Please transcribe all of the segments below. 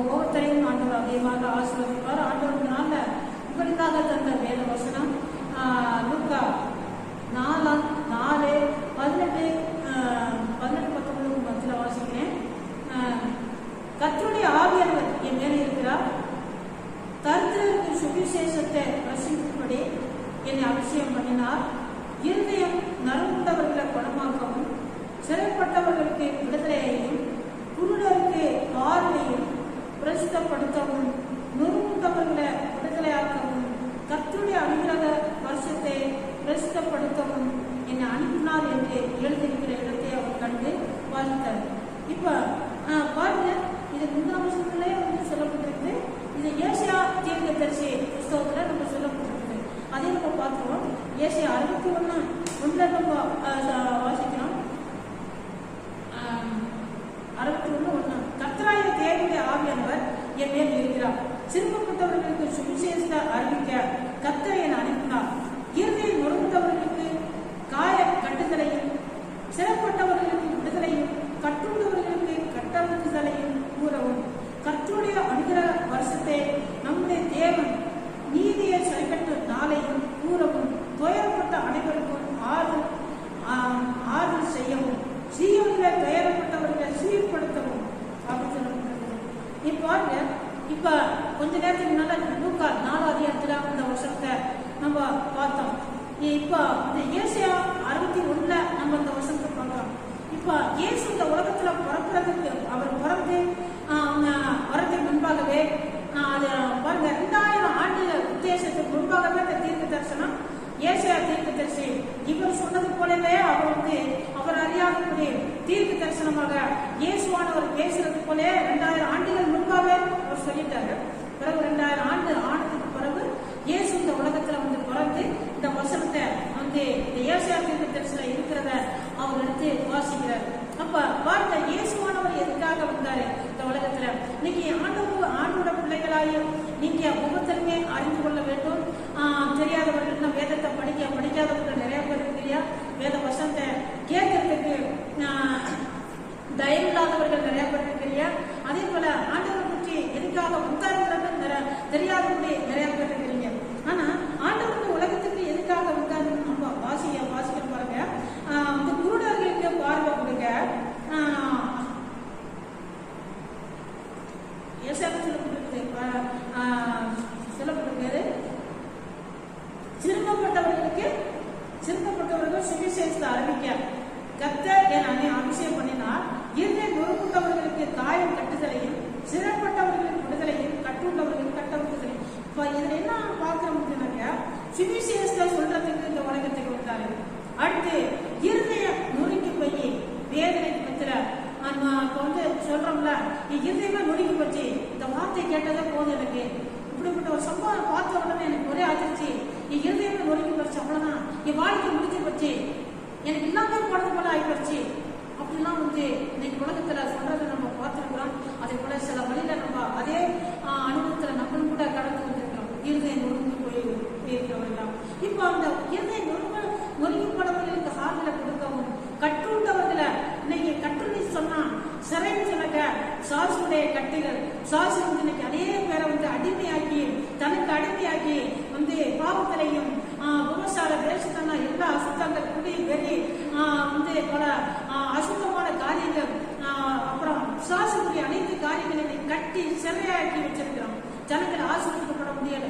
ஒவ்வொருத்தரையும் ஆண்டவர் அதிகமாக ஆசீர்வதிப்பார். ஆண்டவருக்கு நாள்ல இப்படிக்காக தந்த வேத வசனம். லுக்கா நாலா நாலாம் நாலு பதினெட்டு பதினெட்டு பத்தொன்பது மத்தியில் வாசிக்கிறேன். கத்தருடைய கர்த்தருடைய ஆவியானவர் என் மேலே இருக்கிறார். கருத்தருக்கு சுவிசேஷத்தை ரசிக்கும்படி என்னை அவசியம் பண்ணினார். இருதயம் நறுந்தவர்களை குணமாக்கவும் சிறைப்பட்டவர்களுக்கு விடுதலையையும் குருடருக்கு பார்வையும் பிரசித்தப்படுத்தவும் நொறுங்குண்டவர்களை விடுதலையாக்கவும் கர்த்தருடைய அனுகிரக வருஷத்தை பிரசித்தப்படுத்தவும் என்னை அனுப்பினார் என்று எழுதியிருக்கிற இடத்தை அவர் கண்டு வாழ்த்தார். இப்ப ஆஹ், பாருங்க இது முந்தாம் வருஷத்துலயே வந்து சொல்லப்பட்டிருக்கு இது ஏசியா தீர்க்க தரிசி புஸ்தகத்துல நம்ம சொல்லப்பட்டிருக்கு அதே நம்ம பார்க்கிறோம் ஏசியா அறுபத்தி ஒண்ணு ஒன்றில் நம்ம ஆஹ், வாசிக்கிறோம். அறுபத்தி ஒண்ணு ஒண்ணு கர்த்தராய தேவனுடைய ஆவியானவர் என் மேல் இருக்கிறார். சிறுமப்பட்டவர்களுக்கு சுவிசேஷத்தை அறிவிக்க கத்தரை என அனுப்பினார். இறுதியை நொறுந்தவர்களுக்கு காய கட்டுதலையும் சிறப்பட்டவர்களுக்கு விடுதலையும் கட்டுண்டவர்களுக்கு கட்டவிடுதலையும் கூறவும் கற்றுடைய அனுகிரக வருஷத்தை நம்முடைய தேவன் நீதியை சரிகட்டு நாளையும் கூறவும் துயரப்பட்ட அனைவருக்கும் ஆறுதல் ஆஹ், ஆறுதல் செய்யவும் சீயோனில் துயரப்பட்டவர்களை சீர்படுத்தவும் அப்படின்னு சொல்லப்பட்டிருக்கு இப்ப பாருங்க இப்ப கொஞ்ச நேரத்துக்கு முன்னால லூக்கா நாலாம் அதிகாரத்துல அந்த வருஷத்தை நம்ம பார்த்தோம் இப்ப இந்த ஏசியா அறுபத்தி ஒண்ணுல நம்ம இந்த வருஷத்தை பார்க்கிறோம் இப்ப இயேசு இந்த உலகத்துல பிறக்கிறதுக்கு அவர் பிறந்து ஆஹ், அவங்க வரதுக்கு முன்பாகவே ஆஹ், அது பாருங்க ரெண்டாயிரம் ஆண்டுகள் உத்தேசத்துக்கு முன்பாகவே இந்த தீர்க்க தரிசனம் ஏசியா தீர்க்க தரிசி இவர் சொன்னது போலவே அவர் வந்து அவர் அறியாதபடி தீர்க்க தரிசனமாக இயேசுவானவர் பேசுறது போல ரெண்டாயிரம் ஆண்டுகள் முன்பாகவே அவர் சொல்லிட்டாரு. பிறகு ரெண்டாயிரம் ஆண்டு ஆனதுக்கு பிறகு இயேசு இந்த உலகத்துல வந்து பிறந்து இந்த வசனத்தை வந்து இந்த ஏசியா தீர்க்க தரிசனம் இருக்கிறத அவர் எடுத்து வாசிக்கிறார். அப்ப பாருங்க இயேசுவானவர் எதுக்காக வந்தாரு இந்த உலகத்துல? இன்னைக்கு ஆண்டவர் ஆண்டோட பிள்ளைகளாயும் நீங்க ஒவ்வொருத்தருமே அறிந்து கொள்ள வேண்டும். தெரியாதவர்கள் இன்னும் வேதத்தை படிக்க படிக்காதவர்கள் நிறைய பேர் இல்லையா? வேத வசனத்தை கேட்கறதுக்கு தயம் இல்லாதவர்கள் நிறைய பேர் இருக்கு இல்லையா? அதே போல ஆண்டவரை பற்றி எதுக்காக உட்கார்ந்து தெரியாதபடி நிறைய பேர் இருக்கிறீங்க ஆனா ஆண்டவருக்கு உலகத்துக்கு எதுக்காக உட்கார்ந்து நம்ம வாசிய வாசிக்க பாருங்க. ஆஹ், இந்த குருடர்களுக்கு பார்வை கொடுங்க. ஆஹ், சில சொல்லப்பட்டிருக்கு ப- ஆஹ், சுவிசேஷத்தை அறிவிக்க கத்த என அபிஷேகம் பண்ணினார். இருதை நொறுக்குண்டவர்களுக்கு காயம் கட்டுதலையும் சிறப்பட்டவர்களின் விடுதலையும் கட்டுண்டவர்களுக்கு கட்ட இப்போ இப்ப இதுல என்ன பார்க்கிறோம் அப்படின்னாக்க சுவிசேஷத்தை சொல்றதுக்கு இந்த உலகத்துக்கு வந்தாரு. அடுத்து இருதய நொறுக்கி போய் வேதனை பத்திர இப்போ வந்து சொல்றோம்ல இருதயமே நொறுக்கி போச்சு. இந்த வார்த்தை கேட்டதே போதும் எனக்கு. இப்படிப்பட்ட ஒரு சம்பவம் பார்த்த உடனே எனக்கு ஒரே அதிர்ச்சி. என் இருதயமே நொறுக்கி போச்சு அவ்வளவுதான். என் வாழ்க்கை முடிஞ்சு போச்சு. எனக்கு எல்லாமே போனது போல ஆகி போச்சு. அப்படிலாம் வந்து இன்னைக்கு உலகத்துல சொல்றதை நம்ம பார்த்துருக்கிறோம். அதே போல சில வழியில நம்ம அதே அனுபவத்துல நம்மளும் கூட கடந்து வந்திருக்கிறோம். இருதயம் நொறுங்கி போய் இருக்கிறவர்களாம் இப்போ அந்த இருதயம் நொறுங்க போனவர்களுக்கு ஆறுதலை கொடுக்கவும் கட்டுண்டவர்களை இன்னைக்கு கட்டுன்னு சொன்னா சிறைன்னு சொன்னாக்க சாசுடைய கட்டிகள் சாசு வந்து இன்னைக்கு அதே பேரை வந்து அடிமையாக்கி தனக்கு அடிமையாக்கி போல அசுத்தமான காரியங்கள் அப்புறம் சுவாசக்கூடிய அனைத்து காரியங்களையும் கட்டி சிறையாக்கி வச்சிருக்கிறோம். ஜனங்கள் ஆசிரியப்பட முடியல.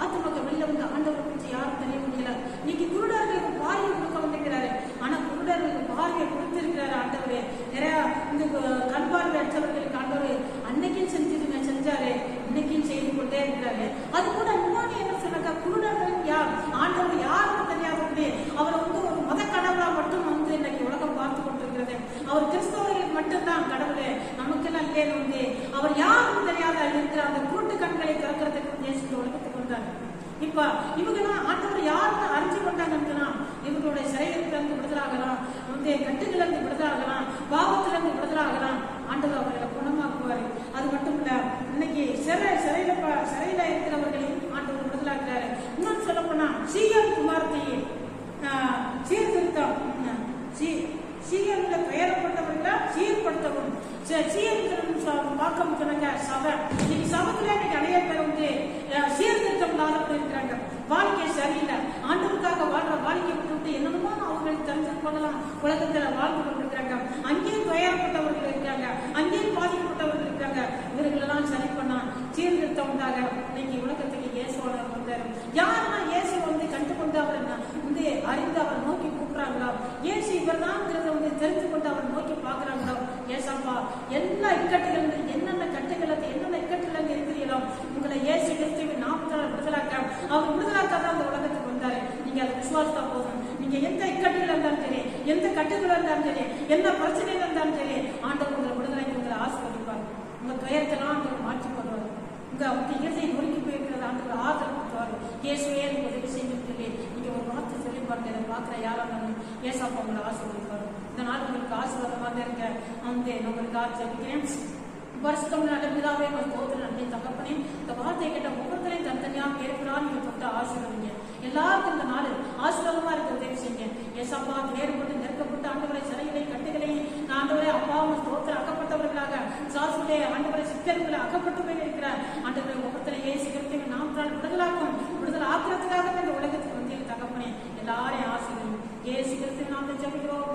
ஆத்துமக்க வெளில வந்து ஆண்டவரை பற்றி யாரும் தெரிய முடியல. இன்னைக்கு குருடர்களுக்கு பார்வை கொடுக்க வந்திருக்கிறாரு. ஆனா குருடர்களுக்கு பாரிய கொடுத்திருக்கிறாரு ஆண்டவரே. நிறைய இந்த கு- கண் பார்வை அற்றவர்களுக்கு ஆண்டவர் அன்னைக்கும் செஞ்சு செஞ்சாரு இன்னைக்கும் செய்து கொண்டே இருக்கிறாரு அது கூட இன்னொன்னு என்ன சொன்னாக்கா குருடர்கள் யார் ஆண்டவர் யாருக்கும் தெரியாதபடி அவரை வந்து ஒரு மத கடவுளா மட்டும் வந்து இன்னைக்கு உலகம் பார்த்து கொண்டிருக்கிறது அவர் கிறிஸ்தவர்களுக்கு மட்டும்தான் கடவுளே நமக்கெல்லாம் இல்லைன்னு அவர் யாரும் தெரியாத இருக்கிற அந்த குருட்டு கண்களை திறக்கிறதுக்கு இயேசு இந்த உலகத்துக்கு வந்தார். இப்ப இவங்கெல்லாம் ஆண்டவர் யாருன்னு அறிஞ்சு கொண்டாங்கன்னா இவங்களுடைய சிறையிலிருந்து விடுதலாகலாம் வந்து கட்டுகளிலிருந்து விடுதலாகலாம் பாவத்திலிருந்து விடுதலாகலாம். ஆண்டவர் அவர்களை குணமாக்குவாரு. அது மட்டும் இல்ல இன்னைக்கு சிறை சிறையில ப- சிறையில இருக்கிறவர்களையும் ஆண்டவர் விடுதலாக்குறாரு. இன்னொன்னு சொல்ல போனா சீயன் குமாரத்தையே ஆஹ், சீர்திருத்தம் சீ- சீயன்ல பெயரப்பட்டவர்களை சீர்படுத்தவும். சீர்திருத்தம் ச- பார்க்க சொன்னாங்க சபை. இன்னைக்கு சபத்துல இன்னைக்கு நிறைய பேர் வந்து சீர்திருத்தம் இல்லாத இருக்கிறாங்க வாழ்க்கை சரியில்லை. ஆண்டவருக்காக வாழ்ற வாழ்க்கை விட்டு என்னமோ அவங்களுக்கு தெரிஞ்சு கொள்ளலாம் உலகத்துல வாழ்ந்து கொண்டிருக்கிறாங்க. அங்கேயும் துயரப்பட்டவர்கள் இருக்காங்க. அங்கேயும் பாதிக்கப்பட்டவர்கள் இருக்காங்க. இவர்களெல்லாம் சரி பண்ணா சீர்திருத்தம் உண்டாக இன்னைக்கு உலகத்துக்கு இயேசுவாளர் வந்தார். யாரெல்லாம் இயேசு வந்து கண்டுகொண்டு அவரை ந- வந்து அறிந்து அவர் நோக்கி கூப்பிடுறாங்களோ இயேசு இவர்தான்ங்கிறத வந்து தெரிந்து கொண்டு அவர் நோக்கி பார்க்கறாங்களோ ஏசப்பா எல்லா இக்கட்டுகள் என்னென்ன கட்டுகள் அது என்னென்ன இக்கட்டுகள் அங்க இருக்கிறீங்களோ உங்களை இயேசு கிறிஸ்துவ நாமத்தால் விடுதலாக்க அவர் விடுதலாக்காக தான் அந்த உலகத்துக்கு வந்தாரு. நீங்க அதை விசுவாசத்தா போதும். நீங்க எந்த இக்கட்டுகள் இருந்தாலும் சரி எந்த கட்டுக்குள்ள இருந்தாலும் சரி என்ன பிரச்சனைகள் இருந்தாலும் சரி ஆண்டவர் உங்களை விடுதலைக்கு உங்களை ஆசீர்வதிப்பார். உங்க துயரத்தெல்லாம் ஆண்டவர் மாற்றி போடுவார் உங்க உங்க இயற்கை முறுக்கி போயிருக்கிறது ஆண்டவர் ஆதரவு கொடுத்துவார் இயேசுவே எனக்கு உதவி செய்யும் சொல்லி நீங்க ஒரு வார்த்தை சொல்லி பாருங்க இதை பார்க்குற யாரா இருந்தாலும் ஏசாப்பா உங்களை ஆசீர்வதிப்பார். இந்த நாள் உங்களுக்கு ஆசீர்வாதமாக இருக்க அந்த உங்களுக்கு ஆச்சரிக்கிறேன். வருஷத்தம் நடந்ததாவே உங்கள் தோதில் நன்றி தகப்பனே. இந்த வார்த்தை கேட்ட ஒவ்வொருத்தரையும் தனித்தனியாக பேருக்குறான் ஆசீர்வதிங்க. எல்லாருக்கும் இந்த நாள் ஆசீர்வாதமா இருக்கிறது தெரிவு செய்யுங்க ஏசப்பா நேர்பட்டு நெருக்கப்பட்டு ஆண்டுகளை சிறையிலே கட்டுகளை நான் ஆண்டவரை அப்பாவும் தோற்ற அகப்பட்டவர்களாக சாசுடைய ஆண்டவரை சித்தர்களை அகப்பட்டு போய் இருக்கிற ஆண்டவரை ஒவ்வொருத்தரை ஏசி கிருத்தியை நாம் தான் விடுதலாக்கும் விடுதல் ஆக்கிறதுக்காக இந்த உலகத்துக்கு வந்து தகப்பனே எல்லாரையும் ஆசீர்வதிங்க. ஏசி கிருத்தியை நாம் ஜபிக்கிறோம்.